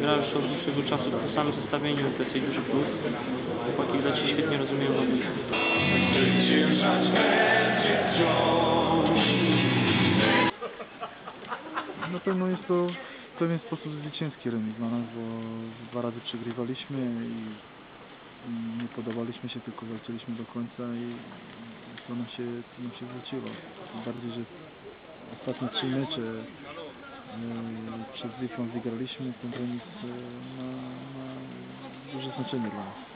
gra już od dłuższego czasu w tym samym zestawieniu, to jest jej duży plus. Chłopaki widać się świetnie rozumieją na boisku. Na pewno jest to w pewien sposób zwycięski remis dla nas, bo dwa razy przegrywaliśmy i nie podobaliśmy się, tylko walczyliśmy do końca i to nam się, to nam się zwróciło. Bardziej, że ostatnie trzy mecze przed Wisłą wygraliśmy, remis yy, ma, ma duże znaczenie dla nas.